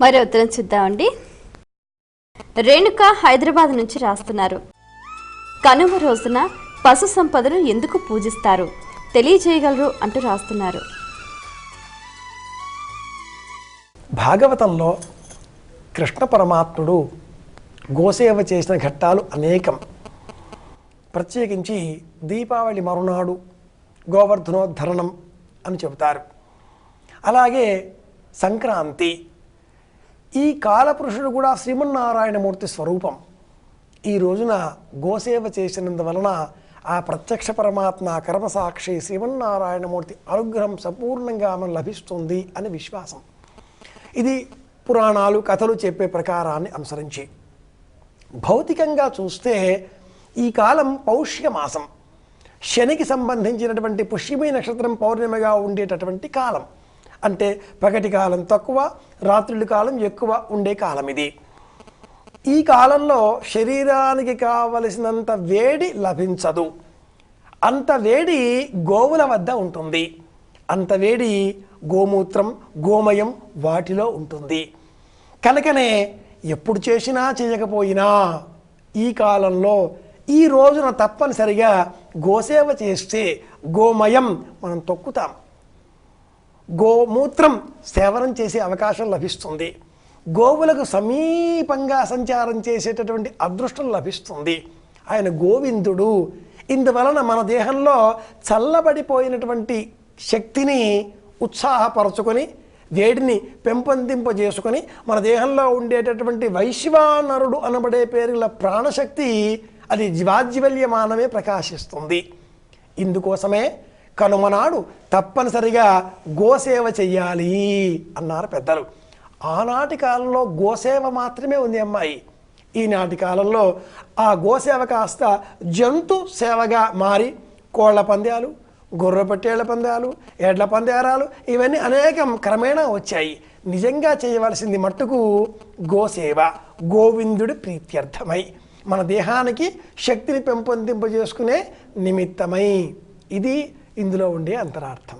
మరో ఉత్తరం చూద్దామండి. రేణుక హైదరాబాద్ నుంచి రాస్తున్నారు. కనుమ రోజున పశు సంపదను ఎందుకు పూజిస్తారు? తెలియజేయగలరు అంటూ రాస్తున్నారు. భాగవతంలో కృష్ణ పరమాత్ముడు గోసేవ చేసిన ఘట్టాలు అనేకం. ప్రత్యేకించి దీపావళి మరునాడు గోవర్ధనోద్ధరణం అని చెబుతారు. అలాగే సంక్రాంతి ఈ కాలపురుషుడు కూడా శ్రీమన్నారాయణమూర్తి స్వరూపం. ఈ రోజున గోసేవ చేసినందువలన ఆ ప్రత్యక్ష పరమాత్మ కర్మసాక్షి శ్రీమన్నారాయణమూర్తి అనుగ్రహం సంపూర్ణంగా మనం లభిస్తుంది అని విశ్వాసం. ఇది పురాణాలు కథలు చెప్పే ప్రకారాన్ని అనుసరించి. భౌతికంగా చూస్తే ఈ కాలం పౌష్యమాసం శనికి సంబంధించినటువంటి పుష్యమీ నక్షత్రం పౌర్ణిమగా ఉండేటటువంటి కాలం. అంటే పగటి కాలం తక్కువ రాత్రుల కాలం ఎక్కువ ఉండే కాలం ఇది ఈ కాలంలో శరీరానికి కావలసినంత వేడి లభించదు. అంత వేడి గోవుల వద్ద ఉంటుంది. అంత వేడి గోమూత్రం గోమయం వాటిలో ఉంటుంది. కనుకనే ఎప్పుడు చేసినా చేయకపోయినా ఈ కాలంలో ఈ రోజున తప్పనిసరిగా గోసేవ చేస్తే గోమయం మనం తొక్కుతాం. గోమూత్రం సేవనం చేసే అవకాశం లభిస్తుంది. గోవులకు సమీపంగా సంచారం చేసేటటువంటి అదృష్టం లభిస్తుంది. ఆయన గోవిందుడు. ఇందువలన మన దేహంలో చల్లబడిపోయినటువంటి శక్తిని ఉత్సాహపరచుకొని వేడిని పెంపొందింపజేసుకొని మన దేహంలో ఉండేటటువంటి వైశ్వానరుడు అనబడే పేరుల ప్రాణశక్తి అది జీవాజ్వల్యమానమే ప్రకాశిస్తుంది. ఇందుకోసమే కనుమనాడు తప్పనిసరిగా గోసేవ చెయ్యాలి అన్నారు పెద్దలు. ఆనాటి కాలంలో గోసేవ మాత్రమే ఉంది అమ్మాయి. ఈనాటి కాలంలో ఆ గోసేవ కాస్త జంతు సేవగా మారి కోళ్ళ పందాలు గొర్రె పట్టేళ్ళ పందాలు ఎడ్ల పందేరాలు ఇవన్నీ అనేకం క్రమేణా వచ్చాయి. నిజంగా చేయవలసింది మట్టుకు గోసేవ గోవిందుడి ప్రీత్యర్థమై. మన దేహానికి శక్తిని పెంపొందింపజేసుకునే నిమిత్తమై. ఇది ఇందులో ఉండే అంతరార్థం.